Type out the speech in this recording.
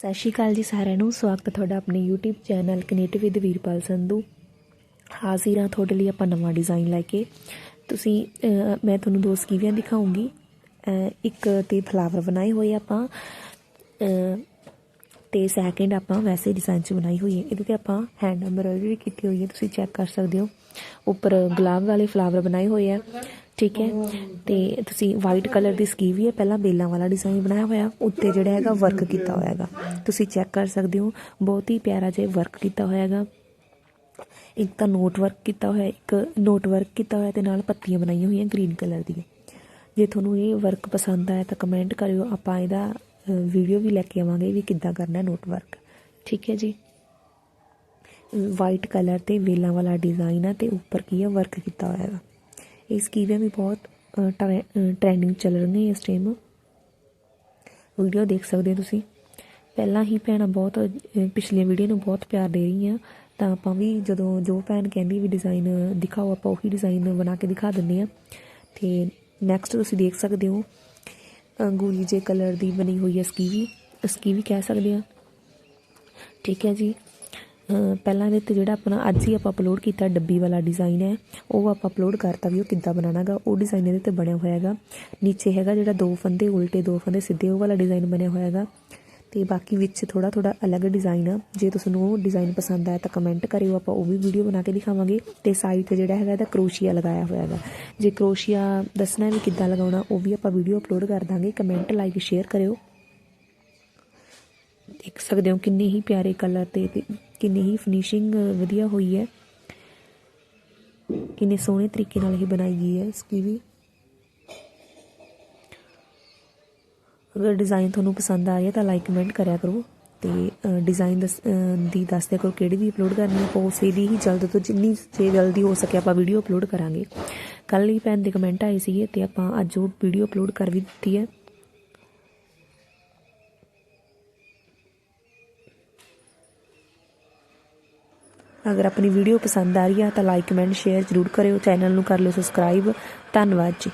ਸਤਿ ਸ਼੍ਰੀ ਅਕਾਲ ਜੀ ਸਾਰਿਆਂ ਨੂੰ। ਸਵਾਗਤ ਹੈ ਤੁਹਾਡਾ ਆਪਣੇ YouTube channel connective with Veerpal Sandhu. ਹਾਜ਼ਰ ਹਾਂ ਤੁਹਾਡੇ ਲਈ ਆਪਾਂ ਨਵਾਂ ਡਿਜ਼ਾਈਨ ਲੈ ਕੇ। ਤੁਸੀਂ ਮੈਂ ਤੁਹਾਨੂੰ ਦੋ ਸਕੀਵੀਆਂ ਦਿਖਾਉਂਗੀ। ਇੱਕ ਤੇ ਫਲਾਵਰ ਬਣਾਏ ਹੋਏ ਆਪਾਂ ਅਹ, ਤੇ ਸੈਕਿੰਡ ਆਪਾਂ ਵੈਸੇ ਡਿਜ਼ਾਈਨ 'ਚ ਬਣਾਈ ਹੋਈ ਹੈ। ਇਹਦੇ ਤੇ ਆਪਾਂ ਹੈਂਡ ਐਮਬਰਾਇਡਰੀ ਕੀਤੀ ਹੋਈ ਹੈ ਤੁਸੀਂ ਚੈੱਕ ਕਰ ਸਕਦੇ ਹੋ। ਉੱਪਰ ਗੁਲਾਬ ਵਾਲੇ ਫਲਾਵਰ ਬਣਾਏ ਹੋਏ ਆ। ਠੀਕ ਹੈ? ਤੇ ਤੁਸੀਂ ਵਾਈਟ ਕਲਰ ਦੀ ਸਕੀਵੀ ਹੈ, ਪਹਿਲਾਂ ਬੇਲਾਂ ਵਾਲਾ ਡਿਜ਼ਾਈਨ ਬਣਾਇਆ ਹੋਇਆ, ਉੱਤੇ ਜਿਹੜਾ ਹੈਗਾ ਵਰਕ ਕੀਤਾ ਹੋਇਆ ਹੈਗਾ। ਤੁਸੀਂ ਚੈੱਕ ਕਰ ਸਕਦੇ ਹੋ, ਬਹੁਤ ਹੀ ਪਿਆਰਾ ਜਿਹਾ ਵਰਕ ਕੀਤਾ ਹੋਇਆ ਹੈਗਾ। ਇੱਕ ਤਾਂ ਨੋਟ ਵਰਕ ਕੀਤਾ ਹੋਇਆ, ਇੱਕ ਨੋਟ ਵਰਕ ਕੀਤਾ ਹੋਇਆ ਤੇ ਨਾਲ ਪੱਤੀਆਂ ਬਣਾਈਆਂ ਹੋਈਆਂ ਗ੍ਰੀਨ ਕਲਰ ਦੀਆਂ। ਜੇ ਤੁਹਾਨੂੰ ਇਹ ਵਰਕ ਪਸੰਦ ਆਇਆ ਤਾਂ ਕਮੈਂਟ ਕਰਿਓ, ਆਪਾਂ ਇਹਦਾ ਵੀਡੀਓ ਵੀ ਲੈ ਕੇ ਆਵਾਂਗੇ ਵੀ ਕਿੱਦਾਂ ਕਰਨਾ ਨੋਟ ਵਰਕ ਠੀਕ ਹੈ ਜੀ? ਵਾਈਟ ਕਲਰ ਤੇ ਵੇਲਾਂ ਵਾਲਾ ਡਿਜ਼ਾਈਨ ਆ ਤੇ ਉੱਪਰ ਕੀ ਹੈ ਵਰਕ ਕੀਤਾ ਹੋਇਆ ਹੈਗਾ। ਇਹ ਸਕੀਵੀਆਂ ਵੀ ਬਹੁਤ ਟ੍ਰੈਂਡਿੰਗ ਚੱਲ ਰਹੀਆਂ ਇਸ ਟਾਈਮ ਵੀਡੀਓ ਦੇਖ ਸਕਦੇ ਹੋ ਤੁਸੀਂ। ਪਹਿਲਾਂ ਹੀ ਭੈਣਾਂ ਬਹੁਤ ਅਹ, ਪਿਛਲੀਆਂ ਵੀਡੀਓ ਨੂੰ ਬਹੁਤ ਪਿਆਰ ਦੇ ਰਹੀਆਂ। ਤਾਂ ਆਪਾਂ ਵੀ ਜਦੋਂ ਜੋ ਭੈਣ ਕਹਿੰਦੀ ਵੀ ਡਿਜ਼ਾਈਨ ਦਿਖਾਓ ਆਪਾਂ ਉਹੀ ਡਿਜ਼ਾਈਨ ਬਣਾ ਕੇ ਦਿਖਾ ਦਿੰਦੇ ਆ ਤੇ ਨੈਕਸਟ ਤੁਸੀਂ ਦੇਖ ਸਕਦੇ ਹੋ ਅੰਗੂਰੀ ਜੇ ਕਲਰ ਦੀ ਬਣੀ ਹੋਈ ਹੈ ਸਕੀਵੀ ਸਕੀਵੀ ਕਹਿ ਸਕਦੇ ਆ ਠੀਕ ਹੈ ਜੀ। ਪਹਿਲਾਂ ਇਹਦੇ ਤੇ ਜਿਹੜਾ ਆਪਣਾ ਅੱਜ ਹੀ ਆਪਾਂ ਅਪਲੋਡ ਕੀਤਾ ਡੱਬੀ ਵਾਲਾ ਡਿਜ਼ਾਈਨ ਹੈ, ਉਹ ਆਪਾਂ ਅਪਲੋਡ ਕਰਤਾ ਵੀ ਉਹ ਕਿੱਦਾਂ ਬਣਾਣਾਗਾ ਉਹ ਡਿਜ਼ਾਈਨ ਇਹਦੇ ਤੇ ਬਣਿਆ ਹੋਇਆ ਹੈਗਾ ਨੀਚੇ ਹੈਗਾ ਜਿਹੜਾ ਦੋ ਫੰਦੇ, ਉਲਟੇ ਦੋ ਫੰਦੇ, ਸਿੱਧੇ ਉਹ ਵਾਲਾ ਡਿਜ਼ਾਈਨ ਬਣਿਆ ਹੋਇਆ ਹੈਗਾ ਤੇ ਬਾਕੀ ਵਿੱਚ ਥੋੜਾ ਥੋੜਾ ਅਲੱਗ ਡਿਜ਼ਾਈਨ ਆ। ਜੇ ਤੁਹਾਨੂੰ ਉਹ ਡਿਜ਼ਾਈਨ ਪਸੰਦ ਆਇਆ ਤਾਂ ਕਮੈਂਟ ਕਰਿਓ, ਆਪਾਂ ਉਹ ਵੀ ਵੀਡੀਓ ਬਣਾ ਕੇ ਦਿਖਾਵਾਂਗੇ। ਤੇ ਸਾਈਡ ਤੇ ਜਿਹੜਾ ਹੈਗਾ ਇਹਦਾ ਕਰੋਸ਼ੀਆ ਲਗਾਇਆ ਹੋਇਆ ਹੈਗਾ ਜੇ ਕਰੋਸ਼ੀਆ ਦੱਸਣਾ ਵੀ ਕਿੱਦਾਂ ਲਗਾਉਣਾ, ਉਹ ਵੀ ਆਪਾਂ ਵੀਡੀਓ ਅਪਲੋਡ ਕਰ ਦਾਂਗੇ। ਕਮੈਂਟ ਲਾਈਕ ਸ਼ੇਅਰ ਕਰਿਓ। ਦੇਖ ਸਕਦੇ ਹੋ ਕਿੰਨੇ ਹੀ ਪਿਆਰੇ ਕਲਰ ਤੇ ਤੇ ਕਿੰਨੀ ਹੀ ਫਿਨਿਸ਼ਿੰਗ ਵਧੀਆ ਹੋਈ ਹੈ। ਕਿੰਨੇ ਸੋਹਣੇ ਤਰੀਕੇ ਨਾਲ ਇਹ ਬਣਾਈ ਗਈ ਹੈ ਇਸकी ਵੀ ਅਗਰ ਡਿਜ਼ਾਈਨ ਤੁਹਾਨੂੰ ਪਸੰਦ ਆ ਰਿਹਾ ਤਾਂ ਲਾਈਕ ਕਮੈਂਟ ਕਰਿਆ ਕਰੋ ਤੇ ਡਿਜ਼ਾਈਨ ਦੀ ਦੱਸ ਦਿਆ ਕਰੋ ਕਿਹੜੀ ਵੀ ਅਪਲੋਡ ਕਰਨੀ ਹੈ। ਆਪਾਂ ਉਸੇ ਦੀ ਹੀ ਜਲਦ ਤੋਂ ਜਿੰਨੀ ਜੇ ਜਲਦੀ ਹੋ ਸਕੇ ਆਪਾਂ ਵੀਡੀਓ ਅਪਲੋਡ ਕਰਾਂਗੇ। ਕੱਲ ਹੀ ਭੈਣ ਦੇ ਕਮੈਂਟ ਆਏ ਸੀਗੇ ਤੇ ਆਪਾਂ ਅੱਜ ਉਹ ਵੀਡੀਓ ਅਪਲੋਡ ਕਰ ਵੀ ਦਿੱਤੀ ਹੈ। ਅਗਰ ਆਪਣੀ ਵੀਡੀਓ ਪਸੰਦ ਆ ਰਹੀ ਹੈ ਤਾਂ ਲਾਈਕ ਕਮੈਂਟ ਸ਼ੇਅਰ ਜ਼ਰੂਰ ਕਰਿਓ ਚੈਨਲ ਨੂੰ ਕਰ ਲਿਓ ਸਬਸਕ੍ਰਾਈਬ ਧੰਨਵਾਦ ਜੀ।